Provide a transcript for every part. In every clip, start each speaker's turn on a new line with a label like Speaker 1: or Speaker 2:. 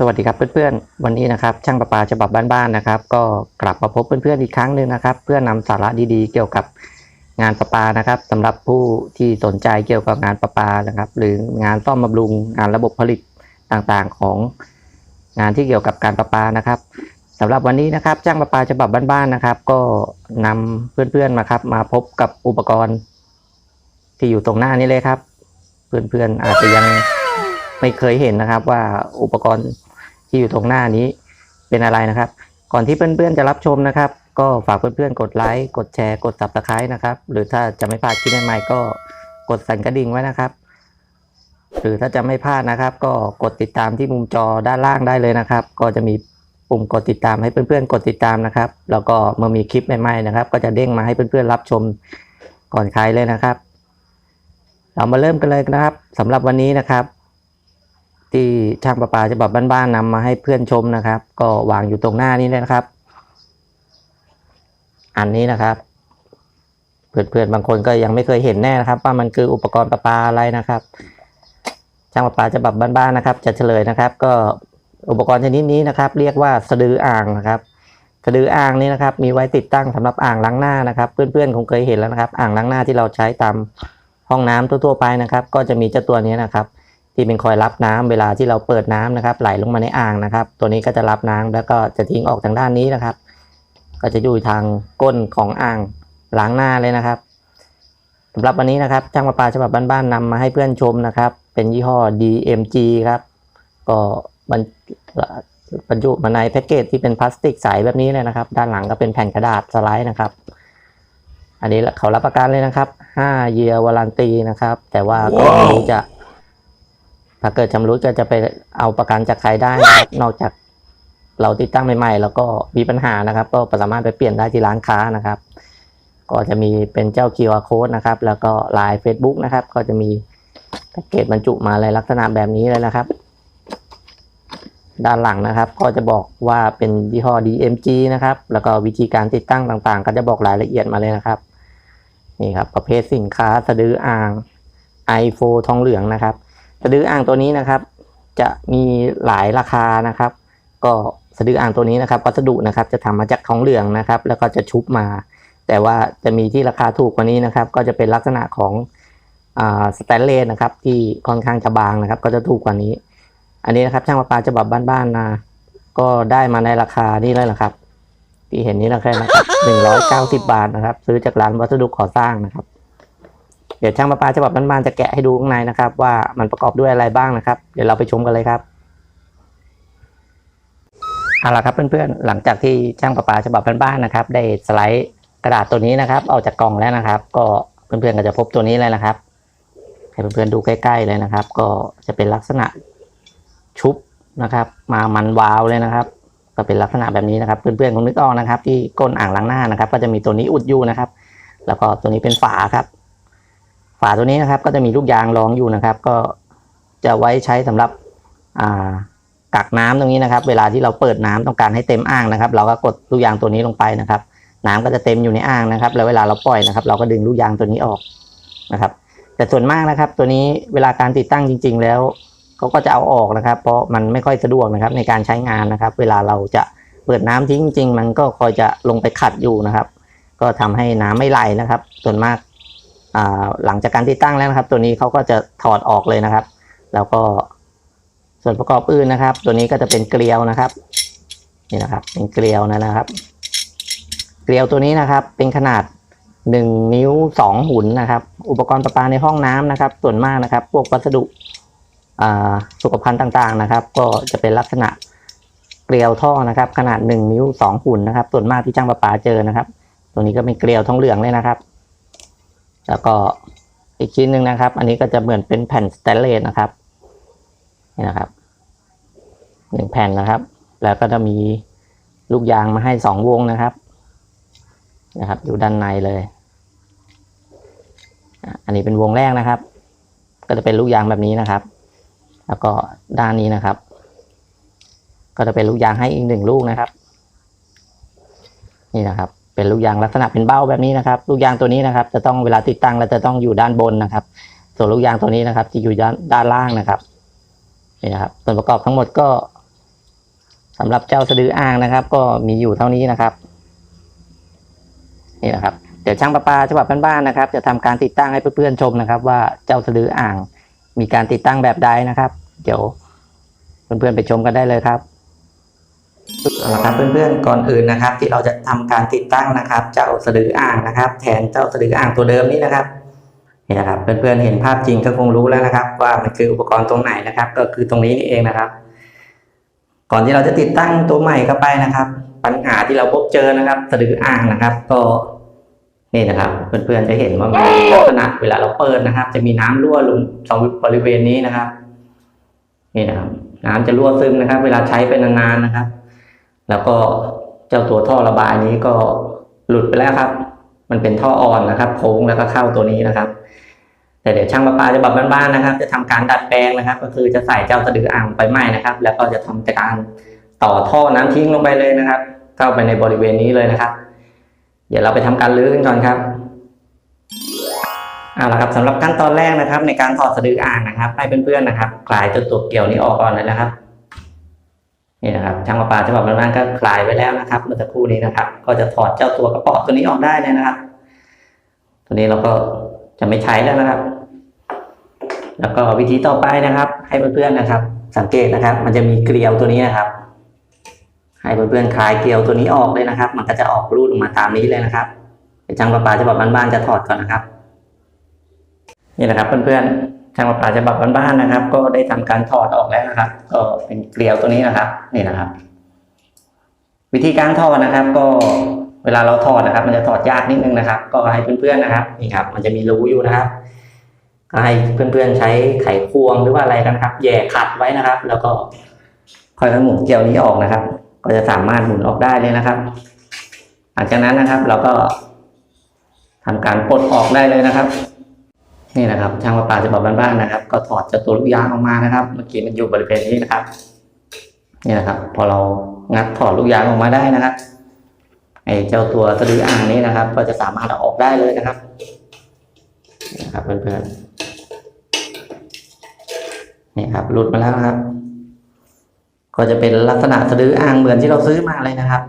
Speaker 1: สวัสดีครับเพื่อนๆ วันนี้นะครับช่างประปาฉบับบ้านๆนะครับ ก็กลับมาพบเพื่อนๆอีกครั้งหนึ่งนะครับ เพื่อนำสาระดีๆ เกี่ยวกับงานประปานะครับสำหรับผู้ที่สนใจเกี่ยวกับงานประปานะครับ หรืองานซ่อมบำรุงงานระบบผลิตต่างๆ ของงานที่เกี่ยวกับการประปานะครับสำหรับวันนี้นะครับช่างประปาฉบับบ้านๆนะครับ ก็นำเพื่อนๆมาครับ มาพบกับอุปกรณ์ ที่อยู่ตรงหน้านี้เลยครับ เพื่อนๆอาจจะยังไม่เคยเห็นนะครับว่าอุปกรณ์ ที่อยู่ตรงหน้านี้เป็นอะไรนะครับ ก่อนที่เพื่อนๆจะรับชมนะครับ ก็ฝากเพื่อนๆกดไลค์กดแชร์กด subscribe นะครับ หรือถ้าจะไม่พลาดคลิปใหม่ๆก็กดสั่นกระดิ่งไว้นะครับ หรือถ้าจะไม่พลาดนะครับ ก็กดติดตามที่มุมจอด้านล่างได้เลยนะครับ ก็จะมีปุ่มกดติดตามให้เพื่อนๆ กดติดตามนะครับ แล้วก็เมื่อมีคลิปใหม่ๆนะครับ ก็จะเด้งมาให้เพื่อนๆรับชมก่อนใครเลยนะครับ เรามาเริ่มกันเลยนะครับสำหรับวันนี้นะครับ ที่ช่างประปาฉบับบ้านๆนำมาให้เพื่อนชมนะครับ ก็วางอยู่ตรงหน้านี้นะครับ อันนี้นะครับเพื่อนๆบางคนก็ยังไม่เคยเห็นแน่นะครับ ว่ามันคืออุปกรณ์ประปาอะไรนะครับ ช่างประปาฉบับบ้านๆนะครับ จะเฉลยนะครับ ก็อุปกรณ์ชนิดนี้นะครับ เรียกว่าสะดืออ่างนะครับสะดืออ่างนี้นะครับ มีไว้ติดตั้งสำหรับอ่างล้างหน้านะครับ เพื่อนๆคงเคยเห็นแล้วนะครับ อ่างล้างหน้าที่เราใช้ตามห้องน้ำทั่วๆไปนะครับ ก็จะมีเจ้าตัวนี้นะครับ ที่เป็นคอยรับน้ำเวลาที่เราเปิดน้ำนะครับ ไหลลงมาในอ่างนะครับ ตัวนี้ก็จะรับน้ำแล้วก็จะทิ้งออกทางด้านนี้นะครับ ก็จะอยู่ทางก้นของอ่างล้างหน้าเลยนะครับสำหรับวันนี้นะครับช่างประปาฉบับบ้านๆนำมาให้เพื่อนชมนะครับ เป็นยี่ห้อ DMG ครับ ก็บรรบรรจุมาในแพ็กเกจที่เป็นพลาสติกใสแบบนี้เลยนะครับ ด้านหลังก็เป็นแผ่นกระดาษสไลด์นะครับ อันนี้เขารับประกันเลยนะครับ5 year warranty นะครับ แต่ว่าก็ไม่รู้จะ ถ้าเกิดชำรุดก็จะไปเอาประกันจากใครได้นะครับนอกจากเราติดตั้งใหม่ๆ แล้วก็มีปัญหานะครับ ก็สามารถไปเปลี่ยนได้ที่ร้านค้านะครับ ก็จะมีเป็นเจ้า QR code นะครับ แล้วก็ไลน์ Facebook นะครับ ก็จะมีแพ็กเกจบรรจุมาในลักษณะแบบนี้เลยนะครับ ด้านหลังนะครับ ก็จะบอกว่าเป็นยี่ห้อ DMG นะครับ แล้วก็วิธีการติดตั้งต่างๆ ก็จะบอกรายละเอียดมาเลยนะครับนี่ครับประเภทสินค้าสะดืออ่าง iPhone ทองเหลืองนะครับสะดืออ่างตัวนี้นะครับ จะมีหลายราคานะครับ ก็สะดืออ่างตัวนี้นะครับวัสดุนะครับจะทำมาจากทองเหลืองนะครับ แล้วก็จะชุบมา แต่ว่าจะมีที่ราคาถูกกว่านี้นะครับ ก็จะเป็นลักษณะของอสแตนเลสนะครับ ที่ค่อนข้างจะบางนะครับ ก็จะถูกกว่านี้ อันนี้นะครับช่างประปาฉบับบ้านๆนะก็ได้มาในราคานี่เลยนะครับ ที่เห็นนี้นะครับหนึ่งร้อยเก้าสิบบาทนะครับ ซื้อจากร้านวัสดุก่อสร้างนะครับ เดี๋ยวช่างประปาฉบับบ้านๆจะแกะให้ดูข้างในนะครับ ว่ามันประกอบด้วยอะไรบ้างนะครับ เดี๋ยวเราไปชมกันเลยครับเอาละครับเพื่อนๆหลังจากที่ช่างประปาฉบับบ้านๆนะครับ ได้สไลด์กระดาษตัวนี้นะครับออกจากกล่องแล้วนะครับ ก็เพื่อนๆก็จะพบตัวนี้เลยนะครับ ให้เพื่อนๆดูใกล้ๆเลยนะครับ ก็จะเป็นลักษณะชุบนะครับ มามันวาวเลยนะครับ ก็เป็นลักษณะแบบนี้นะครับ เพื่อนๆคงนึกออกนะครับ ที่ก้นอ่างล้างหน้านะครับ ก็จะมีตัวนี้อุดอยู่นะครับ แล้วก็ตัวนี้เป็นฝาครับ ฝาตัวนี้นะครับ ก็จะมีลูกยางรองอยู่นะครับ ก็จะไว้ใช้สำหรับกักน้ำตรงนี้นะครับ เวลาที่เราเปิดน้ำต้องการให้เต็มอ่างนะครับ เราก็กดลูกยางตัวนี้ลงไปนะครับ น้ำก็จะเต็มอยู่ในอ่างนะครับ แล้วเวลาเราปล่อยนะครับ เราก็ดึงลูกยางตัวนี้ออกนะครับ แต่ส่วนมากนะครับ ตัวนี้เวลาการติดตั้งจริง ๆ แล้วเขาก็จะเอาออกนะครับ เพราะมันไม่ค่อยสะดวกนะครับ ในการใช้งานนะครับ เวลาเราจะเปิดน้ำทิ้งจริงๆมันก็คอยจะลงไปขัดอยู่นะครับ ก็ทำให้น้ำไม่ไหลนะครับ ส่วนมาก หลังจากการติดตั้งแล้วนะครับ ตัวนี้เขาก็จะถอดออกเลยนะครับ แล้วก็ส่วนประกอบอื่นนะครับ ตัวนี้ก็จะเป็นเกลียวนะครับนี่นะครับ เป็นเกลียวนะนะครับ เกลียวตัวนี้นะครับ เป็นขนาดหนึ่งนิ้วสองหุ่นนะครับ อุปกรณ์ประปาในห้องน้ำนะครับ ส่วนมากนะครับ พวกวัสดุสุขภัณฑ์ต่างๆนะครับ ก็จะเป็นลักษณะเกลียวท่อนะครับ ขนาดหนึ่งนิ้วสองหุ่นนะครับ ส่วนมากที่จ้างประปาเจอนะครับ ตัวนี้ก็เป็นเกลียวทองเหลืองเลยนะครับ แล้วก็อีกชิ้นหนึ่งนะครับ อันนี้ก็จะเหมือนเป็นแผ่นสแตนเลสนะครับนี่นะครับหนึ่งแผ่นนะครับ แล้วก็จะมีลูกยางมาให้สองวงนะครับ นะครับ อยู่ด้านในเลย อันนี้เป็นวงแรกนะครับ ก็จะเป็นลูกยางแบบนี้นะครับ แล้วก็ด้านนี้นะครับ ก็จะเป็นลูกยางให้อีกหนึ่งลูกนะครับ นี่นะครับ เป็นลูกยางลักษณะเป็นเบ้าแบบนี้นะครับ ลูกยางตัวนี้นะครับ จะต้องเวลาติดตั้งแล้วจะต้องอยู่ด้านบนนะครับ ส่วนลูกยางตัวนี้นะครับจะอยู่ด้านด้านล่างนะครับนี่นะครับ ส่วนประกอบทั้งหมดก็สำหรับเจ้าสะดืออ่างนะครับ ก็มีอยู่เท่านี้นะครับ นี่นะครับเดี๋ยวช่างประปาฉบับบ้านๆนะครับ จะทำการติดตั้งให้เพื่อนๆชมนะครับ ว่าเจ้าสะดืออ่าง มีการติดตั้งแบบใดนะครับ เดี๋ยวเพื่อนๆไปชมกันได้เลยครับ เอาละครับเพื่อนๆก่อนอื่นนะครับ ที่เราจะทำการติดตั้งนะครับ เจ้าสะดืออ่างนะครับ แทนเจ้าสะดืออ่างตัวเดิมนี้นะครับนี่นะครับเพื่อนๆเห็นภาพจริงก็คงรู้แล้วนะครับ ว่ามันคืออุปกรณ์ตรงไหนนะครับ ก็คือตรงนี้นี่เองนะครับ ก่อนที่เราจะติดตั้งตัวใหม่เข้าไปนะครับ ปัญหาที่เราพบเจอนะครับสะดืออ่างนะครับ ก็นี่นะครับ เพื่อนๆจะเห็นว่ามันมีลักษณะเวลาเราเปิดนะครับ จะมีน้ำรั่วลงตรงบริเวณนี้นะครับนี่นะครับ น้ำจะรั่วซึมนะครับ เวลาใช้ไปนานๆนะครับ แล้วก็เจ้าตัวท่อระบายนี้ก็หลุดไปแล้วครับ มันเป็นท่ออ่อนนะครับ โค้งแล้วก็เข้าตัวนี้นะครับ แต่เดี๋ยวช่างประปาจะแบบบ้านๆนะครับ จะทำการดัดแปลงนะครับ ก็คือจะใส่เจ้าสะดืออ่างไปใหม่นะครับ แล้วก็จะทำการต่อท่อน้ำทิ้งลงไปเลยนะครับ เข้าไปในบริเวณนี้เลยนะครับ เดี๋ยวเราไปทำการลื้อกันก่อนครับเอาละครับสำหรับขั้นตอนแรกนะครับ ในการถอดสะดืออ่างนะครับ ให้เพื่อนๆนะครับ คลายตัวตัวเกี่ยวนี้ออกก่อนเลยนะครับ นี่นะครับช่างประปาฉบับบ้านๆก็คลายไว้แล้วนะครับ เมื่อสักครู่นี้นะครับ ก็จะถอดเจ้าตัวกระป๋อตัวนี้ออกได้เลยนะครับ ตัวนี้เราก็จะไม่ใช้แล้วนะครับ แล้วก็วิธีต่อไปนะครับ ให้เพื่อนๆนะครับ สังเกตนะครับ มันจะมีเกลียวตัวนี้นะครับให้เพื่อนๆคลายเกลียวตัวนี้ออกเลยนะครับ มันก็จะออกรูดออกมาตามนี้เลยนะครับช่างประปาฉบับบ้านๆจะถอดก่อนนะครับ นี่นะครับเพื่อนๆ ช่างประปาฉบับบ้านๆนะครับ ก็ได้ทำการถอดออกแล้วนะครับ ก็เป็นเกลียวตัวนี้นะครับนี่นะครับ วิธีการถอดนะครับ ก็เวลาเราถอดนะครับ มันจะถอดยากนิดนึงนะครับ ก็ให้เพื่อนๆนะครับนี่ครับ มันจะมีรูอยู่นะครับก็ให้เพื่อนๆใช้ไขควงหรือว่าอะไรกันครับแย่ขัดไว้นะครับ แล้วก็ค่อยๆหมุนเกลียวนี้ออกนะครับ ก็จะสามารถหมุนออกได้เลยนะครับหลังจากนั้นนะครับ เราก็ทำการปลดออกได้เลยนะครับ นี่นะครับช่างประปาจะบอกบ้านๆนะครับ ก็ถอดจากตัวลูกยางออกมานะครับ เมื่อกี้มันอยู่บริเวณนี้นะครับนี่นะครับ พอเรางัดถอดลูกยางออกมาได้นะครับไอ้เจ้าตัวสะดืออ่างนี้นะครับ ก็จะสามารถเอาออกได้เลยนะครับนี่นะครับเพื่อนๆนี่ครับหลุดมาแล้วนะครับ ก็จะเป็นลักษณะสะดืออ่างเหมือนที่เราซื้อมาเลยนะครับ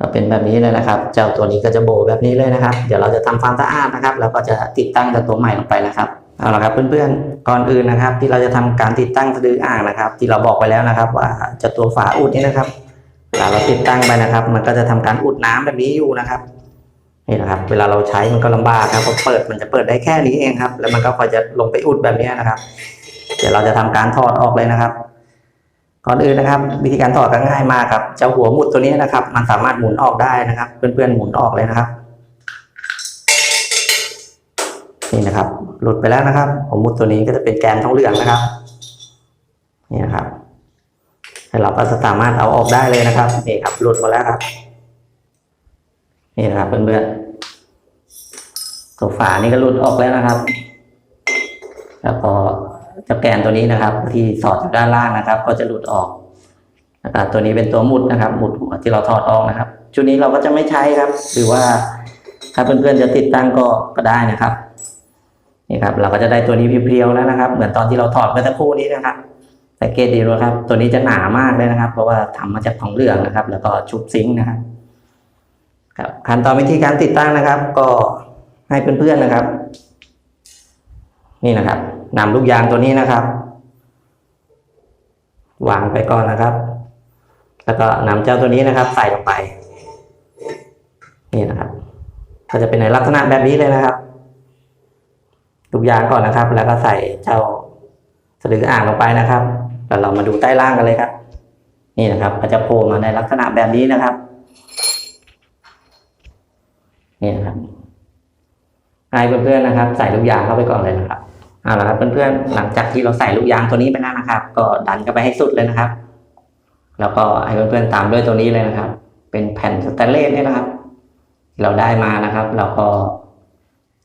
Speaker 1: ก็เป็นแบบนี้เลยนะครับ เจ้าตัวนี้ก็จะโบแบบนี้เลยนะครับ เดี๋ยวเราจะทำความสะอาดนะครับ แล้วก็จะติดตั้งกับตัวใหม่ลงไปนะครับเอาละครับเพื่อนๆ ก่อนอื่นนะครับ ที่เราจะทำการติดตั้งสะดืออ่างนะครับ ที่เราบอกไปแล้วนะครับ ว่าเจะตัวฝาอุดนี่นะครับเวลาเราติดตั้งไปนะครับ มันก็จะทำการอุดน้ำแบบนี้อยู่นะครับนี่นะครับ เวลาเราใช้มันก็ลำบากครับเพราะเปิดมันจะเปิดได้แค่นี้เองครับ แล้วมันก็คอยจะลงไปอุดแบบนี้นะครับ เดี๋ยวเราจะทำการถอดออกเลยนะครับ ก่อนอื่นนะครับ วิธีการถอดก็ง่ายมากครับเจ้าหัวหมุดตัวนี้นะครับ มันสามารถหมุนออกได้นะครับ เพื่อนๆหมุนออกเลยนะครับ นี่นะครับ หลุดไปแล้วนะครับหัวหมุดตัวนี้ก็จะเป็นแกนทองเหลืองนะครับนี่นะครับเราก็สามารถเอาออกได้เลยนะครับนี่ครับหลุดมาแล้วครับ นี่นะครับเพื่อนๆตัวฝานี่ก็หลุดออกแล้วนะครับ แล้วก็ เจ้าแกนตัวนี้นะครับ ที่สอดอยู่ด้านล่างนะครับ ก็จะหลุดออกนะครับตัวนี้เป็นตัวหมุดนะครับหมุดหัวที่เราถอดออกนะครับ ชุดนี้เราก็จะไม่ใช้ครับ หรือว่าถ้าเพื่อนๆจะติดตั้งก็ก็ได้นะครับนี่ครับ เราก็จะได้ตัวนี้เพียวๆแล้วนะครับ เหมือนตอนที่เราถอดเมื่อสักครู่นี้นะครับสังเกตดีนะครับ ตัวนี้จะหนามากเลยนะครับ เพราะว่าทำมาจากทองเหลืองนะครับ แล้วก็ชุบซิงค์นะครับครับขั้นตอนวิธีการติดตั้งนะครับ ก็ให้เพื่อนๆนะครับ นี่นะครับนำลูกยางตัวนี้นะครับ วางไปก่อนนะครับ แล้วก็นำเจ้าตัวนี้นะครับ ใส่ลงไป นี่นะครับ ก็จะเป็นในลักษณะแบบนี้เลยนะครับลูกยางก่อนนะครับ แล้วก็ใส่เจ้าสะดืออ่างลงไปนะครับแล้วเรามาดูใต้ล่างกันเลยครับ นี่นะครับ ก็จะโผล่มาในลักษณะแบบนี้นะครับนี่นะครับให้เพื่อนๆนะครับ ใส่ลูกยางเข้าไปก่อนเลยนะครับ เอาละครับเพื่อนๆหลังจากที่เราใส่ลูกยางตัวนี้ไปแล้วนะครับ ก็ดันเข้าไปให้สุดเลยนะครับ แล้วก็ให้เพื่อนๆตามด้วยตัวนี้เลยนะครับ เป็นแผ่นสแตนเลสนี่นะครับ เราได้มานะครับ เราก็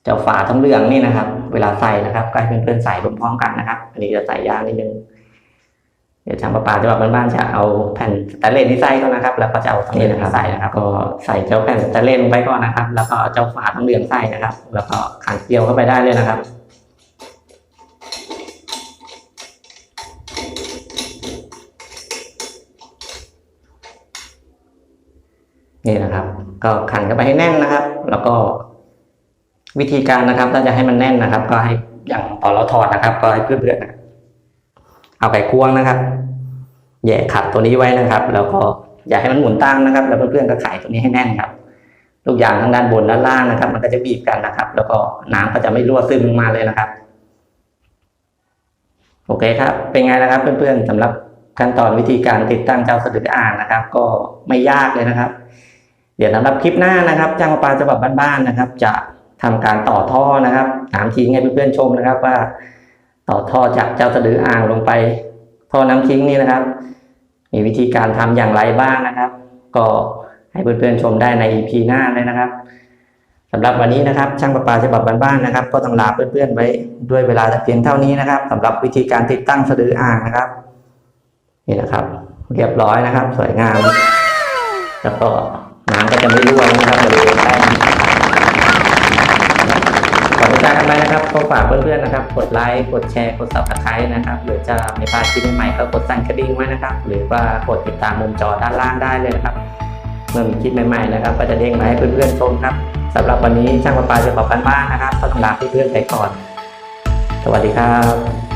Speaker 1: เจ้าฝาทองเหลืองนี่นะครับ เวลาใส่นะครับก็ให้เพื่อนๆใส่พร้อมๆกันนะครับ อันนี้จะใส่ยากนิดนึงเดี๋ยวช่างประปาจะแบบบ้านๆจะเอาแผ่นสแตนเลสที่ใส่ก่อนนะครับ แล้วก็จะเอาทั้งนี้นะครับใส่นะครับ ก็ใส่เจ้าแผ่นสแตนเลสลงไปก่อนนะครับ แล้วก็เอาเจ้าฝาทั้งเหลืองใส่นะครับ แล้วก็ขันเกลียวเข้าไปได้เลยนะครับ นี่นะครับ ก็ขันเข้าไปให้แน่นนะครับ แล้วก็ วิธีการนะครับ ถ้าจะให้มันแน่นนะครับ ก็ให้อย่างตอนเราถอดนะครับ ก็ให้เพื่อนๆนะเอาไขควงนะครับแย่ขัดตัวนี้ไว้นะครับ แล้วก็อย่าให้มันหมุนตามนะครับ แล้วเพื่อนๆก็ไขตัวนี้ให้แน่นครับลูกยางทั้งด้านบนด้านล่างนะครับ มันก็จะบีบกันนะครับ แล้วก็น้ำก็จะไม่รั่วซึมลงมาเลยนะครับ โอเคครับ เป็นไงนะครับเพื่อนๆสำหรับขั้นตอนวิธีการติดตั้งเจ้าสะดืออ่างนะครับ ก็ไม่ยากเลยนะครับ เดี๋ยวสำหรับคลิปหน้านะครับจ้างประปาฉบับบ้านๆนะครับ จะทำการต่อท่อนะครับถามทิ้งให้เพื่อนๆชมนะครับ ว่าต่อท่อจากเจ้าสะดืออ่างลงไป ท่อน้ำทิ้งนี่นะครับ มีวิธีการทำอย่างไรบ้างนะครับ ก็ให้เพื่อนๆชมได้ใน EP หน้าเลยนะครับสำหรับวันนี้นะครับ ช่างประปาฉบับบ้านๆนะครับ ก็ต้องลาเพื่อนๆไว้ด้วยเวลาเพียงเท่านี้นะครับสำหรับวิธีการติดตั้งสะดืออ่างนะครับ นี่นะครับ เรียบร้อยนะครับ สวยงาม แล้วก็ น้ำก็จะไม่รั่วนะครับบริเวณแป้ขอติดตามกันไว้นะครับก็ฝากเพื่อนๆนะครับ กดไลค์กดแชร์กด subscribe นะครับหรือจะไม่พลาดคลิปใหม่ๆก็กดสั่นกระดิ่งไว้นะครับ หรือว่ากดติดตามมุมจอด้านล่างได้เลยนะครับ เมื่อมีคลิปใหม่ๆนะครับ ก็จะเด้งมาให้เพื่อนๆชมครับสำหรับวันนี้ช่างประปาจะขอกันบ้านนะครับก็ต้องลาเพื่อนๆไปก่อน สวัสดีครับ